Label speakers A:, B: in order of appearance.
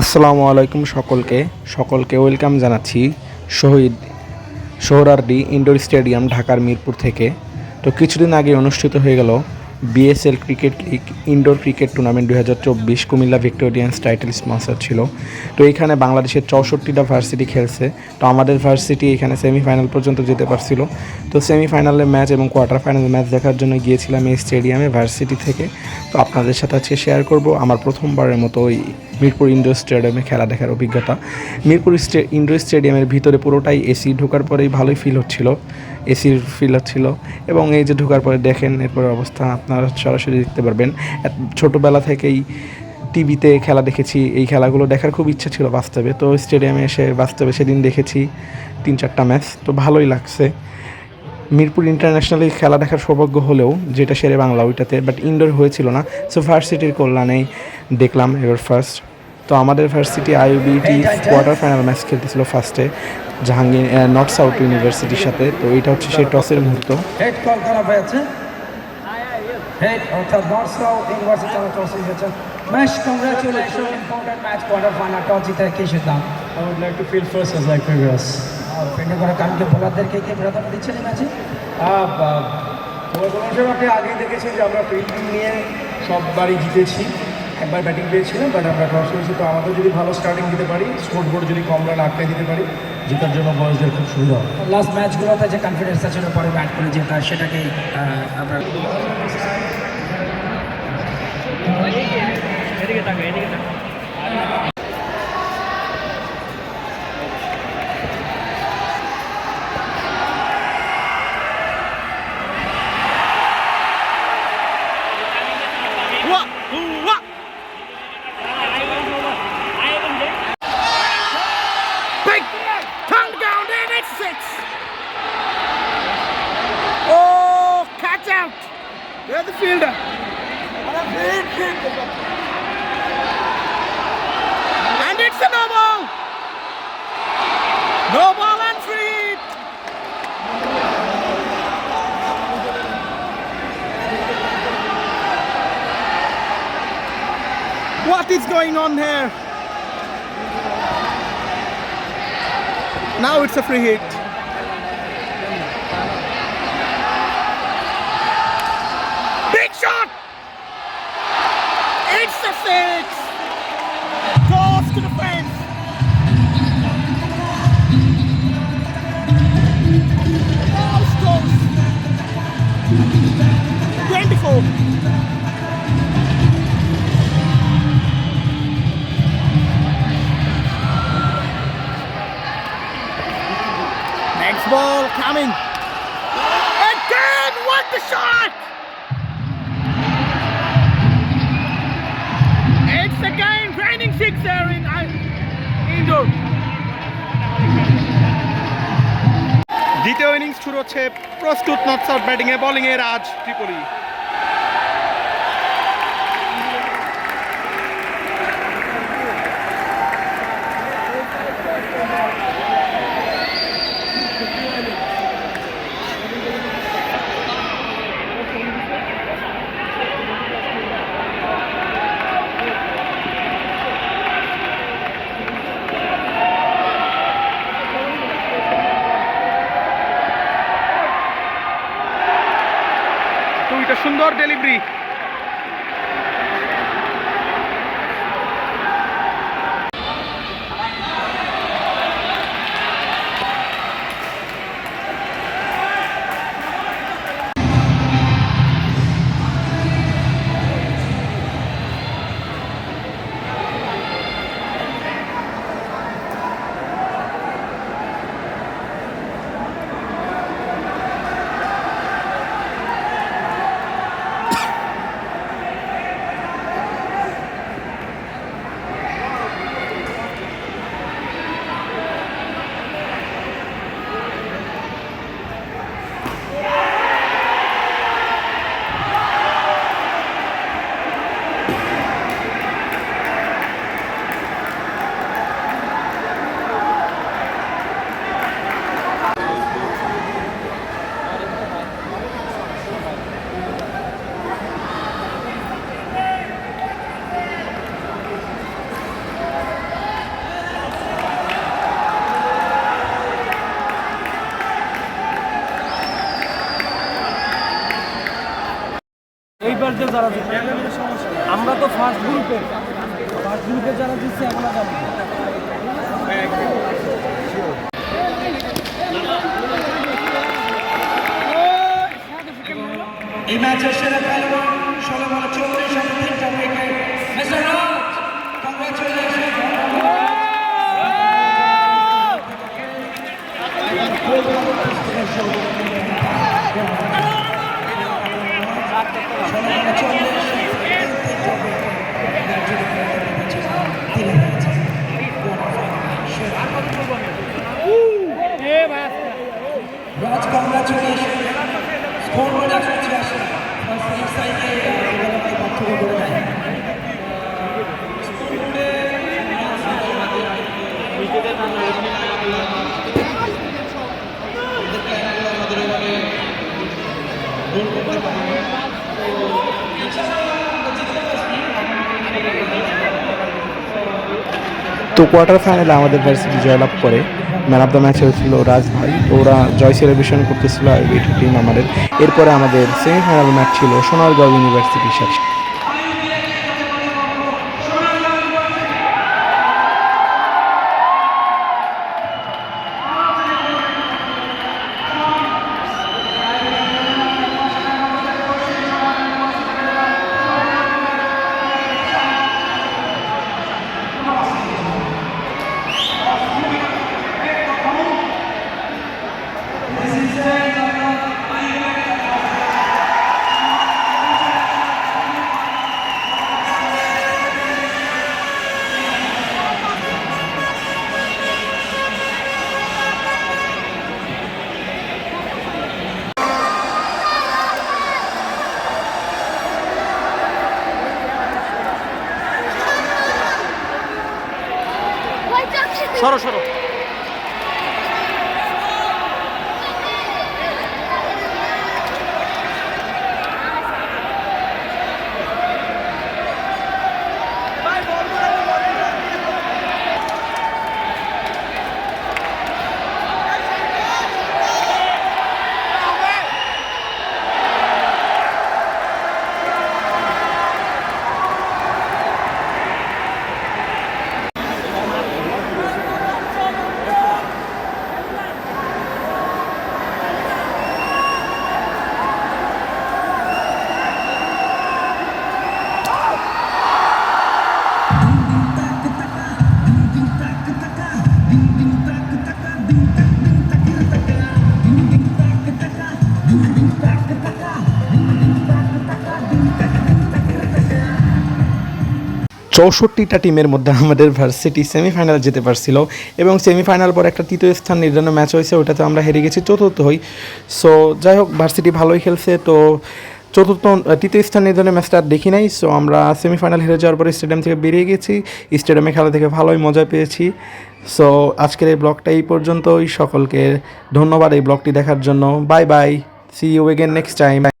A: আসসালামু আলাইকুম সকলকে। সকলকে ওয়েলকাম জানাচ্ছি শহীদ সোহরার্দি ইনডোর স্টেডিয়াম ঢাকার মিরপুর থেকে। তো কিছুদিন আগে অনুষ্ঠিত হয়ে গেল BSL cricket league indoor cricket tournament দুই হাজার চব্বিশ কুমিল্লা ভিক্টোরিয়ান্স টাইটেল স্পন্সর ছিল। তো এখানে বাংলাদেশের চৌষট্টিটা ভার্সিটি খেলছে। তো আমাদের ভার্সিটি এখানে সেমিফাইনাল পর্যন্ত যেতে পারছিল। তো সেমিফাইনালের ম্যাচ এবং কোয়ার্টার ফাইনাল ম্যাচ দেখার জন্য গিয়েছিলাম এই স্টেডিয়ামে ভার্সিটি থেকে। তো আপনাদের সাথে আজকে শেয়ার করব। আমার প্রথমবারের মতো ওই মিরপুর ইন্ডোর স্টেডিয়ামে খেলা দেখার অভিজ্ঞতা। মিরপুর ইন্ডোর স্টেডিয়ামের ভিতরে পুরোটাই এসি, ঢোকার পরেই ভালোই ফিল হচ্ছিল। এসির ফিল হচ্ছিল এবং এই যে ঢোকার পরে দেখেন, এরপর অবস্থা আপনারা সরাসরি দেখতে পারবেন। ছোটোবেলা থেকেই টিভিতে খেলা দেখেছি, এই খেলাগুলো দেখার খুব ইচ্ছা ছিল বাস্তবে। তো স্টেডিয়ামে এসে, বাস্তবে সেদিন দেখেছি তিন চারটা ম্যাচ তো ভালোই লাগছে। মিরপুর ইন্টারন্যাশনালে খেলা দেখার সৌভাগ্য হলেও যেটা সেরে বাংলা ওইটাতে বাট ইনডোর হয়েছিল না। সো ভার্সিটির কল্যাণেই দেখলাম এবার ফার্স্ট তো আমাদের varsity IUBT quarter final match খেলতেছিল ফার্স্টে জাহাঙ্গীর নর্থ সাউথ ইউনিভার্সিটির সাথে। তো এটা হচ্ছে সেই টসের মুহূর্ত।
B: হেড কল করা হয়েছে। হেড অর্থাৎ নর্থ সাউথ ইউনিভার্সিটি টস জিতেছে match congratulation important match quarter final toss জিতে কে. ফিল্ডিং করা বোলারদেরকে কে প্রাধান্য দিচ্ছেন এই ম্যাচে
C: তোমার হিসেবে আপনি আগেই দেখেছেন যে আমরা ফিল্ডিং নিয়ে সববারই জিতেছি। একবার ব্যাটিং পেয়েছিলাম বাট আমরা টস করেছি। তো আমাদের যদি ভালো স্টার্টিং দিতে পারি স্কোর বোর্ড যদি কম রান আটকে দিতে পারি জেতার জন্য বয়সদের খুব সুবিধা হবে।
B: লাস্ট ম্যাচগুলোতে যে কনফিডেন্স ছিল পরে ব্যাট করে জেতা সেটাকে আমরা
D: Big There's the fielder. And it's a no ball. No ball and free. What is going on here? Now it's a free hit. Felix! Goals to the fence! Goals, goals! Wonderful! Next ball coming! Again! What the shot! Raining there in uh,
E: দ্বিতীয় innings শুরু হচ্ছে প্রস্তুত south ব্যাটিংয়ে বোলিংয়ে রাজ ত্রিপুরী সুন্দর delivery
B: যারা জিতবে আমরা তো ফার্স্ট গ্রুপে ফার্স্ট গ্রুপে যারা জিতছে আমরা যাব।
F: এই ম্যাচের সেরা খেলোয়াড় ষোলো বলে সাথে তিনটা wicket mister Raj congratulation Raj
A: তো কোয়ার্টার ফাইনালে আমাদের ভার্সিটি জয়লাভ করে। ম্যান অফ দ্য ম্যাচ হয়েছিল রাজভাই ওরা জয় সেলিব্রেশন করতেছিল এইট টিম আমাদের। এরপরে আমাদের সেমিফাইনাল ম্যাচ ছিল সোনারগাঁও ইউনিভার্সিটির সাথে।
E: সরো সরো।
A: চৌষট্টিটা টিমের মধ্যে আমাদের ভার্সিটি সেমিফাইনাল যেতে পারছিল এবং সেমিফাইনাল পর একটা তৃতীয় স্থান নির্ধারণ ম্যাচ হয়েছে, ওটাতে আমরা হেরে গেছি, চতুর্থ হই। সো যাই হোক ভার্সিটি ভালোই খেলছে, তো চতুর্থ তৃতীয় স্থান নির্ধারণের ম্যাচটা আর দেখি নাই। সো আমরা সেমিফাইনাল হেরে যাওয়ার পরে স্টেডিয়াম থেকে বেরিয়ে গেছি স্টেডিয়ামে খেলা থেকে ভালোই মজা পেয়েছি। সো আজকের এই ব্লগটা এই পর্যন্তই। সকলকে ধন্যবাদ এই ব্লগটি দেখার জন্য। Bye bye See you again next time.